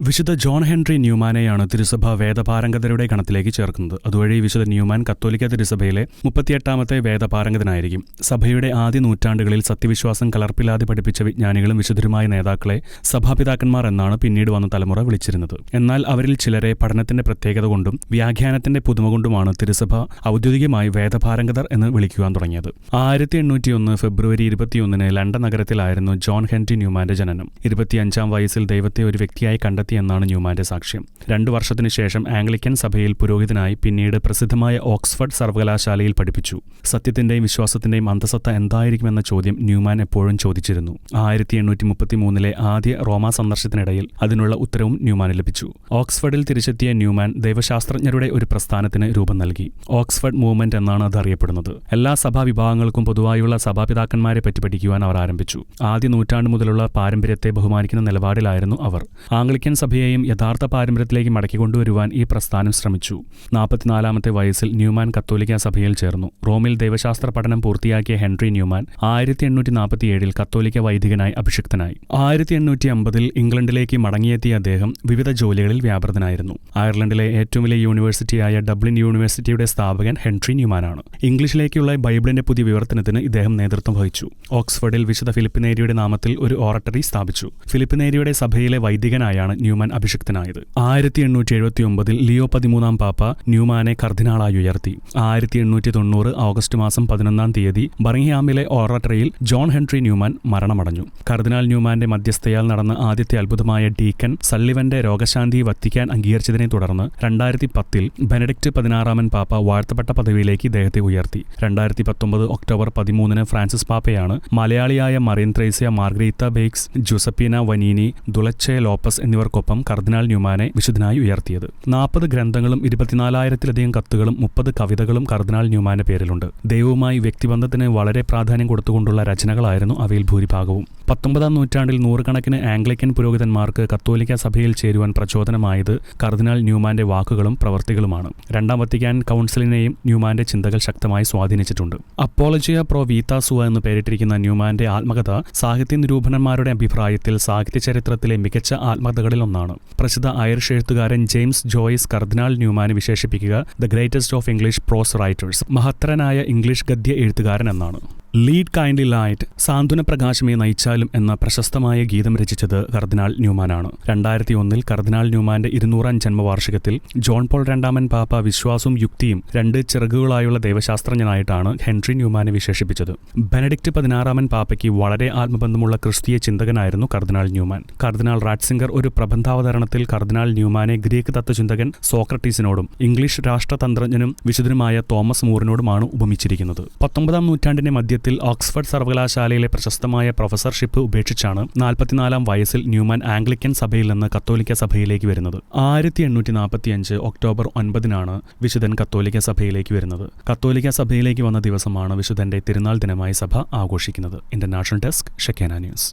വിശുദ്ധ John Henry ന്യൂമാനെയാണ് തിരുസഭ വേദപാരംഗതരുടെ ഗണത്തിലേക്ക് ചേർക്കുന്നത്. അതുവഴി വിശുദ്ധ ന്യൂമാൻ കത്തോലിക്ക തിരുസഭയിലെ മുപ്പത്തിയെട്ടാമത്തെ വേദപാരംഗതനായിരിക്കും. സഭയുടെ ആദ്യ നൂറ്റാണ്ടുകളിൽ സത്യവിശ്വാസം കലർപ്പില്ലാതെ പഠിപ്പിച്ച വിജ്ഞാനികളും വിശുദ്ധരുമായ നേതാക്കളെ സഭാപിതാക്കന്മാർ എന്നാണ് പിന്നീട് വന്ന തലമുറ വിളിച്ചിരുന്നത്. എന്നാൽ അവരിൽ ചിലരെ പഠനത്തിന്റെ പ്രത്യേകത കൊണ്ടും വ്യാഖ്യാനത്തിന്റെ പുതുമ കൊണ്ടുമാണ് തിരുസഭ ഔദ്യോഗികമായി വേദപാരംഗതർ എന്ന് വിളിക്കുവാൻ തുടങ്ങിയത്. ആയിരത്തി എണ്ണൂറ്റിയൊന്ന് ഫെബ്രുവരി ഇരുപത്തിയൊന്നിന് ലണ്ടൻ നഗരത്തിലായിരുന്നു ജോൺ ഹെൻറി ന്യൂമാന്റെ ജനനം. ഇരുപത്തിയഞ്ചാം വയസ്സിൽ ദൈവത്തെ ഒരു വ്യക്തിയായി കണ്ടെത്തിയെന്നാണ് ന്യൂമാന്റെ സാക്ഷ്യം. രണ്ടു വർഷത്തിനു ശേഷം ആംഗ്ലിക്കൻ സഭയിൽ പുരോഹിതനായി പിന്നീട് പ്രസിദ്ധമായ ഓക്സ്ഫർഡ് സർവകലാശാലയിൽ പഠിപ്പിച്ചു. സത്യത്തിന്റെയും വിശ്വാസത്തിന്റെയും അന്തസത്ത എന്തായിരിക്കുമെന്ന ചോദ്യം ന്യൂമാൻ എപ്പോഴും ചോദിച്ചിരുന്നു. ആയിരത്തി എണ്ണൂറ്റി മുപ്പത്തിമൂന്നിലെ ആദ്യ റോമാ സന്ദർശനത്തിനിടയിൽ അതിനുള്ള ഉത്തരവും ന്യൂമാന് ലഭിച്ചു. ഓക്സ്ഫർഡിൽ തിരിച്ചെത്തിയ ന്യൂമാൻ ദൈവശാസ്ത്രജ്ഞരുടെ ഒരു പ്രസ്ഥാനത്തിന് രൂപം നൽകി. ഓക്സ്ഫർഡ് മൂവ്മെന്റ് എന്നാണ് അത് അറിയപ്പെടുന്നത്. എല്ലാ സഭാ വിഭാഗങ്ങൾക്കും പൊതുവായുള്ള സഭാപിതാക്കന്മാരെ പറ്റി പഠിക്കുവാൻ അവർ ആരംഭിച്ചു. ആദ്യ നൂറ്റാണ്ട് മുതലുള്ള പാരമ്പര്യത്തെ ബഹുമാനിക്കുന്ന നിലപാടിലായിരുന്നു അവർ. ആംഗ്ലിക്കൻ സഭയെയും യഥാർത്ഥ പാരമ്പര്യത്തിലേക്ക് മടക്കിക്കൊണ്ടുവരുവാൻ ഈ പ്രസ്ഥാനം ശ്രമിച്ചു. നാൽപ്പത്തിനാലാമത്തെ വയസ്സിൽ ന്യൂമാൻ കത്തോലിക്ക സഭയിൽ ചേർന്നു. റോമിൽ ദൈവശാസ്ത്ര പഠനം പൂർത്തിയാക്കിയ ഹെൻറി ന്യൂമാൻ ആയിരത്തി എണ്ണൂറ്റി നാൽപ്പത്തിയേഴിൽ കത്തോലിക്ക വൈദികനായി അഭിഷിക്തനായി. ആയിരത്തി എണ്ണൂറ്റി അമ്പതിൽ ഇംഗ്ലണ്ടിലേക്ക് മടങ്ങിയെത്തിയ അദ്ദേഹം വിവിധ ജോലികളിൽ വ്യാപൃതനായിരുന്നു. അയർലൻഡിലെ ഏറ്റവും വലിയ യൂണിവേഴ്സിറ്റിയായ ഡബ്ലിൻ യൂണിവേഴ്സിറ്റിയുടെ സ്ഥാപകൻ ഹെൻറി ന്യൂമാനാണ്. ഇംഗ്ലീഷിലേക്കുള്ള ബൈബിളിന്റെ പുതിയ വിവർത്തനത്തിന് ഇദ്ദേഹം നേതൃത്വം വഹിച്ചു. ഓക്സ്ഫോർഡിൽ വിശുദ്ധ ഫിലിപ്പിനേരിയുടെ നാമത്തിൽ ഒരു ഓറട്ടറി സ്ഥാപിച്ചു. ഫിലിപ്പിനേരിയുടെ സഭയിലെ വൈദികനായാണ് ന്യൂമാൻ അഭിഷിക്തനായത്. ആയിരത്തി എണ്ണൂറ്റി എഴുപത്തി ഒമ്പതിൽ ലിയോ പതിമൂന്നാം പാപ്പ ന്യൂമാനെ കർദിനാളായി ഉയർത്തി. ആയിരത്തി എണ്ണൂറ്റി തൊണ്ണൂറ് ഓഗസ്റ്റ് മാസം പതിനൊന്നാം തീയതി ബർങ്ങിഹാമിലെ ഓറട്ടറിയിൽ ജോൺ ഹെൻറി ന്യൂമാൻ മരണമടഞ്ഞു. കർദിനാൾ ന്യൂമാന്റെ മധ്യസ്ഥയാൽ നടന്ന ആദ്യത്തെ അത്ഭുതമായ ഡീക്കൻ സള്ളിവന്റെ രോഗശാന്തി വത്തിക്കാൻ അംഗീകരിച്ചതിനെ തുടർന്ന് രണ്ടായിരത്തി പത്തിൽ ബെനഡിക്ട് പതിനാറാമൻ പാപ്പ വാഴ്ത്തപ്പെട്ട പദവിയിലേക്ക് ഇദ്ദേഹത്തെ ഉയർത്തി. രണ്ടായിരത്തി പത്തൊമ്പത് ഒക്ടോബർ പതിമൂന്നിന് ഫ്രാൻസിസ് പാപ്പയാണ് മലയാളിയായ Mariam Thresia Margaretha Bays Giuseppina Vannini Dulce Lopes എന്നിവർക്കൊപ്പം കർദിനാൾ ന്യൂമാനെ വിശുദ്ധനായി ഉയർത്തിയത്. നാൽപ്പത് ഗ്രന്ഥങ്ങളും ഇരുപത്തിനാലായിരത്തിലധികം കത്തുകളും മുപ്പത് കവിതകളും കർദിനാൾ ന്യൂമാന്റെ പേരിലുണ്ട്. ദൈവവുമായി വ്യക്തിബന്ധത്തിന് വളരെ പ്രാധാന്യം കൊടുത്തുകൊണ്ടുള്ള രചനകളായിരുന്നു അവയിൽ ഭൂരിഭാഗവും. പത്തൊമ്പതാം നൂറ്റാണ്ടിൽ നൂറുകണക്കിന് ആംഗ്ലിക്കൻ പുരോഹിതന്മാർക്ക് കത്തോലിക്ക സഭയിൽ ചേരുവാൻ പ്രചോദനമായത് കർദിനാൾ ന്യൂമാന്റെ വാക്കുകളും പ്രവൃത്തികളുമാണ് രണ്ടാം വത്തിക്കാൻ കൗൺസിലിനെയും ന്യൂമാന്റെ ചിന്തകൾ ശക്തമായി സ്വാധീനിച്ചിട്ടുണ്ട്. അപ്പോളജിയ പ്രോ വീതാസുവ എന്ന് പേരിട്ടിരിക്കുന്ന ന്യൂമാന്റെ ആത്മകഥ സാഹിത്യ നിരൂപണന്മാരുടെ അഭിപ്രായത്തിൽ സാഹിത്യ ചരിത്രത്തിലെ മികച്ച ആത്മകഥകളിലൊന്നാണ്. പ്രസിദ്ധ ഐറിഷ് എഴുത്തുകാരൻ ജെയിംസ് ജോയിസ് കർദിനാൾ ന്യൂമാനെ വിശേഷിപ്പിക്കുക the greatest of English prose writers മഹത്തരനായ English ഗദ്യ എഴുത്തുകാരൻ എന്നാണ്. ലീഡ് കൈൻഡ്ലി ലൈറ്റ് സാന്ത്വന പ്രകാശമേ നയിച്ചാലും എന്ന പ്രശസ്തമായ ഗീതം രചിച്ചത് കർദിനാൾ ന്യൂമാനാണ്. രണ്ടായിരത്തി ഒന്നിൽ കർദിനാൾ ന്യൂമാന്റെ ഇരുന്നൂറാം ജന്മവാർഷികത്തിൽ ജോൺ പോൾ രണ്ടാമൻ പാപ്പ വിശ്വാസവും യുക്തിയും രണ്ട് ചിറകുകളായുള്ള ദൈവശാസ്ത്രജ്ഞനായിട്ടാണ് ഹെൻറി ന്യൂമാനെ വിശേഷിപ്പിച്ചത്. ബെനഡിക്റ്റ് പതിനാറാമൻ പാപ്പയ്ക്ക് വളരെ ആത്മബന്ധമുള്ള ക്രിസ്തീയ ചിന്തകനായിരുന്നു കർദിനാൾ ന്യൂമാൻ. കർദിനാൾ റാറ്റ്സിംഗർ ഒരു പ്രബന്ധാവതരണത്തിൽ കർദിനാൾ ന്യൂമാനെ ഗ്രീക്ക് തത്വചിന്തകൻ സോക്രട്ടീസിനോടും ഇംഗ്ലീഷ് രാഷ്ട്രതന്ത്രജ്ഞനും വിശുദ്ധനുമായ തോമസ് മൂറിനോടുമാണ് ഉപമിച്ചിരിക്കുന്നത്. പത്തൊമ്പതാം നൂറ്റാണ്ടിന്റെ മധ്യത്തിൽ ഓക്സ്ഫർഡ് സർവകലാശാലയിലെ പ്രശസ്തമായ പ്രൊഫസർഷിപ്പ് ഉപേക്ഷിച്ചാണ് നാൽപ്പത്തിനാലാം വയസ്സിൽ ന്യൂമാൻ ആംഗ്ലിക്കൻ സഭയിൽ നിന്ന് കത്തോലിക്ക സഭയിലേക്ക് വരുന്നത്. ആയിരത്തി എണ്ണൂറ്റി നാൽപ്പത്തിയഞ്ച് ഒക്ടോബർ ഒൻപതിനാണ് വിശുദ്ധൻ കത്തോലിക്ക സഭയിലേക്ക് വരുന്നത്. കത്തോലിക്ക സഭയിലേക്ക് വന്ന ദിവസമാണ് വിശുദ്ധന്റെ തിരുനാൾ ദിനമായി സഭ ആഘോഷിക്കുന്നത്. International desk Shekinah news.